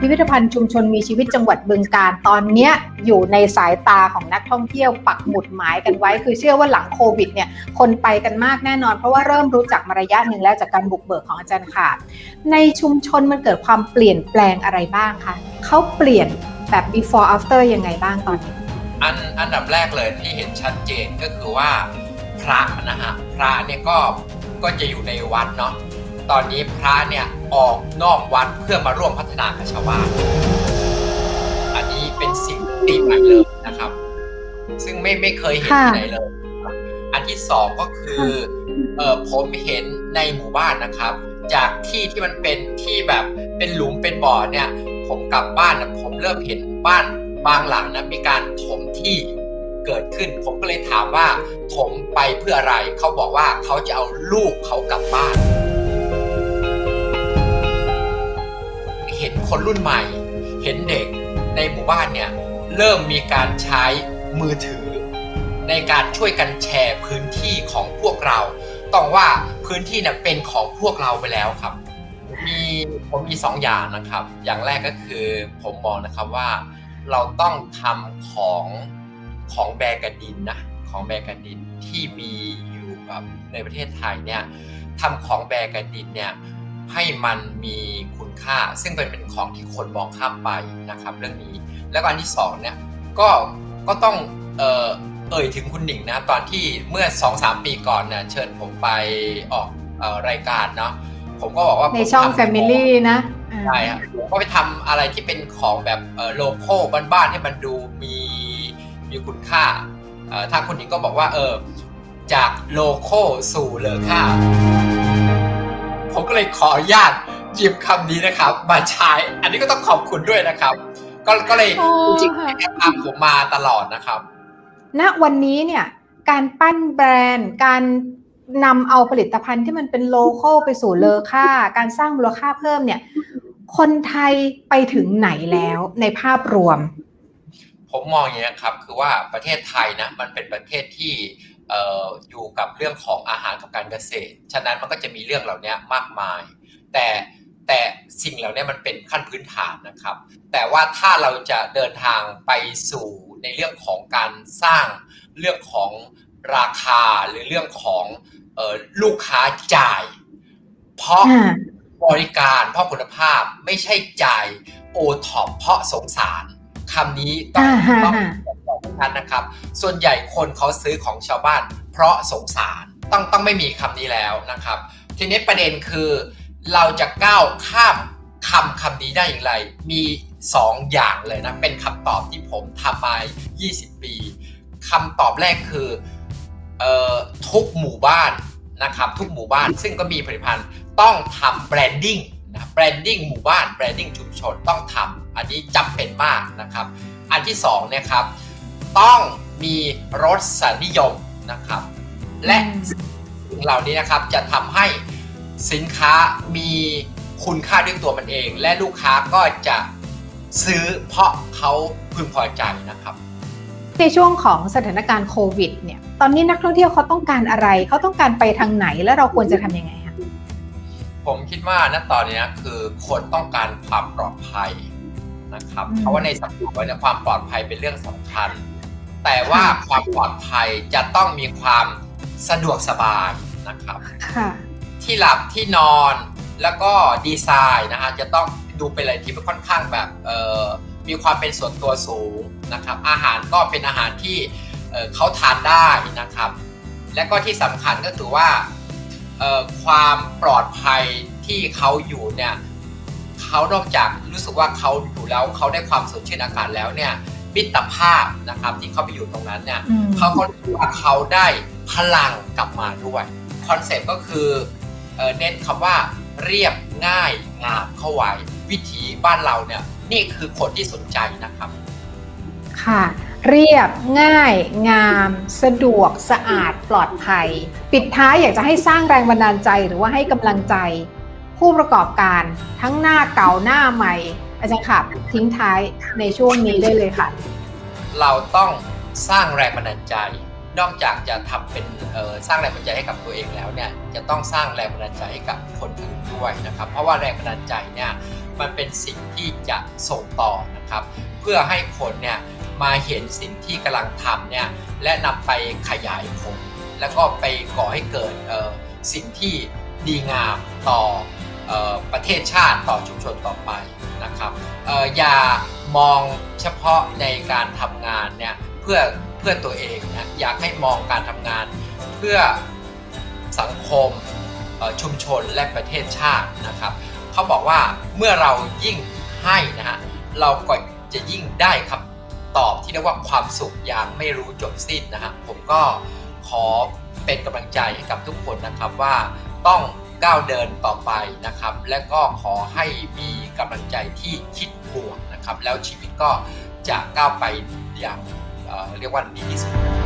พิพิธภัณฑ์ชุมชนมีชีวิตจังหวัดบึงการตอนเนี้ยอยู่ในสายตาของนักท่องเที่ยวปักหมุดหมายกันไว้ คือเชื่อว่าหลังโควิดเนี่ยคนไปกันมากแน่นอน เพราะว่าเริ่มรู้จักมาระยะหนึ่งแล้วจากการบุกเบิกของอาจารย์ขาดในชุมชนมันเกิดความเปลี่ยนแปลงอะไรบ้างคะเขาเปลี่ยนแบบ before after ยังไงบ้างตอนนี้ อันอันดับแรกเลยที่เห็นชัดเจนก็คือว่าพระนะฮะพระเนี่ยก็ก็จะอยู่ในวัดเนาะ ตอนนี้พระเนี่ยออกนอกวัดเพื่อมาร่วมพัฒนากับชาวบ้าน อันนี้เป็นสิ่งตีใหม่เลยนะครับ ซึ่งไม่ไม่เคยเห็นที่ไหนเลยครับอันที่สองก็คือเออผมเห็นในหมู่บ้านนะครับ จากที่ที่มันเป็นที่แบบเป็นหลุมเป็นบ่อเนี่ย ผมกลับบ้านนะผมเริ่มเห็นบ้านบางหลังนะมีการถมที่เกิดขึ้น ผมก็เลยถามว่าถมไปเพื่ออะไร เขาบอกว่าเขาจะเอาลูกเขากลับบ้าน คนรุ่นใหม่ เห็นเด็กในหมู่บ้านเนี่ยเริ่มมีการใช้มือถือ ในการช่วยกันแชร์พื้นที่ของพวกเรา ต้องว่าพื้นที่เนี่ยเป็นของพวกเราไปแล้วครับ มีผมมีสองอย่างนะครับ อย่างแรกก็คือผมมองนะครับว่าเราต้องทำของของแบรกัดินนะของแบรกัดินที่มีอยู่แบบในประเทศไทยเนี่ยทำของแบรกัดินเนี่ย ให้มันมีคุณค่า ซึ่งเป็นเป็นของที่คนมองข้ามไปนะครับ เรื่องนี้ แล้วก็อันที่สองเนี่ยก็ก็ต้องเอ่อเอ่ยถึงคุณหนิงนะตอนที่เมื่อ2อสปีก่อนเนี่ยเชิญผมไปออกเอ่อรายการเนาะผมก็บอกว่าในผมช่องทำ Family นะอ่าใช่ครับผมก็ไปทำอะไรที่เป็นของแบบเอ่อโลโก้บ้านๆให้มันดูมีมีคุณค่าเอ่อทางคุณหญิงก็บอกว่าเออจากโลโก้สู่เลอค่า ผมก็เลยขออนุญาตหยิบคำนี้นะครับ มาใช้ อันนี้ก็ต้องขอบคุณด้วยนะครับ ก็ก็เลยอ๋อจริงค่ะๆแนะนำผมมาตลอดนะครับ ณวันนี้เนี่ยการปั้นแบรนด์ การนำเอาผลิตภัณฑ์ที่มันเป็นโลโก้ไปสู่เลอค่า การสร้างมูลค่าเพิ่มเนี่ย คนไทยไปถึงไหนแล้วในภาพรวม ผมมองอย่างนี้ยครับ คือว่าประเทศไทยนะ มันเป็นประเทศที่เอ่ออยู่กับเรื่องของอาหารกับการเกษตร ฉะนั้นมันก็จะมีเรื่องเหล่านี้มากมาย แต่แต่สิ่งเหล่านี้มันเป็นขั้นพื้นฐานนะครับ แต่ว่าถ้าเราจะเดินทางไปสู่ในเรื่องของการสร้างเรื่องของราคาหรือเรื่องของเออลูกค้าจ่าย เพราะอ่าบริการเพราะคุณภาพไม่ใช่จ่ายโอท็อปเพราะสงสารคำนี้ต้องอ่าฮะต้อง ฮะบอกทุกท่านนะครับ ส่วนใหญ่คนเขาซื้อของชาวบ้าน เพราะสงสารต้องต้องไม่มีคำนี้แล้วนะครับ ทีนี้ประเด็นคือเราจะก้าวข้ามคำคำนี้ได้อย่างไร มี 2 อย่างเลยนะ เป็นคำตอบที่ผมทำมา 20 ปีคำตอบแรกคือออทุกหมู่บ้านนะครับทุกหมู่บ้านซึ่งก็มีผลิตภัณฑ์ต้องทำแบรนดิ้งนะแบรนดิ้งหมู่บ้านแบรนดิ้งชุมชนต้องทำอันนี้จำเป็นมากนะครับ อันที่สองเนี่ยครับ ต้องมีรสนิยมนะครับ และอืมสิ่งเหล่านี้นะครับจะทำให้สินค้ามีคุณค่าด้วยตัวมันเอง และลูกค้าก็จะซื้อเพราะเขาพึงพอใจนะครับ ในช่วงของสถานการณ์โควิดเนี่ยตอนนี้นักท่องเที่ยวเขาต้องการอะไรเขาต้องการไปทางไหนแล้วเราควรจะทำยังไงคะผมคิดว่าณตอนนี้คือคนต้องการความปลอดภัยนะครับ เพราะว่าในสังคมเนี่ยความปลอดภัยเป็นเรื่องสำคัญ แต่ว่าความปลอดภัยจะต้องมีความสะดวกสบายนะครับค่ะที่หลับที่นอนแล้วก็ดีไซน์นะฮะจะต้องดูเป็นอะไรที่ค่อนข้างแบบเอ่อมีความเป็นส่วนตัวสูงนะครับ อาหารก็เป็นอาหารที่เอ่อเขาทานได้นะครับ และก็ที่สำคัญก็คือว่าเอ่อความปลอดภัยที่เขาอยู่เนี่ยเขานอกจากรู้สึกว่าเขาอยู่แล้วเขาได้ความสดชื่นอากาศแล้วเนี่ย มิตรภาพนะครับ ที่เขาไปอยู่ตรงนั้นเนี่ยอืมเขาก็รู้สึกว่าเขาได้พลังกลับมาด้วยคอนเซ็ปต์ก็คือเอ่อเน้นคำว่าเรียบง่ายงามเข้าไว้ วิถีบ้านเราเนี่ยนี่คือคนที่สนใจนะครับ ค่ะ เรียบง่าย งาม สะดวกสะอาดปลอดภัย ปิดท้ายอยากจะให้สร้างแรงบันดาลใจหรือว่าให้กำลังใจ ผู้ประกอบการทั้งหน้าเก่าหน้าใหม่ อาจารย์ขับทิ้งท้ายในช่วงนี้ได้เลยค่ะ เราต้องสร้างแรงบันดาลใจ นอกจากจะทำเป็นสร้างแรงบันดาลใจให้กับตัวเองแล้วเนี่ยจะต้องสร้างแรงบันดาลใจให้กับคนอื่นด้วยนะครับ เพราะว่าแรงบันดาลใจเนี่ยมันเป็นสิ่งที่จะส่งต่อนะครับ เพื่อให้คนเนี่ยมาเห็นสิ่งที่กำลังทำเนี่ยและนำไปขยายผลแล้วก็ไปก่อให้เกิดสิ่งที่ดีงามต่อ ประเทศชาติต่อชุมชนต่อไปนะครับอออย่ามองเฉพาะในการทำงานเนี่ยเพื่อเพื่อตัวเองนะอยากให้มองการทำงานเพื่อสังคมชุมชนและประเทศชาตินะครับเขาบอกว่าเมื่อเรายิ่งให้นะฮะเราก็จะยิ่งได้คำตอบที่เรียกว่าความสุขอย่างไม่รู้จบสิ้นนะฮะผมก็ขอเป็นกำลังใจให้กับทุกคนนะครับว่าต้อง ก้าวเดินต่อไปนะครับ และก็ขอให้มีกำลังใจที่คิดบวกนะครับ แล้วชีวิตก็จะก้าวไปอย่างเอ่อเรียกว่าดีที่สุดน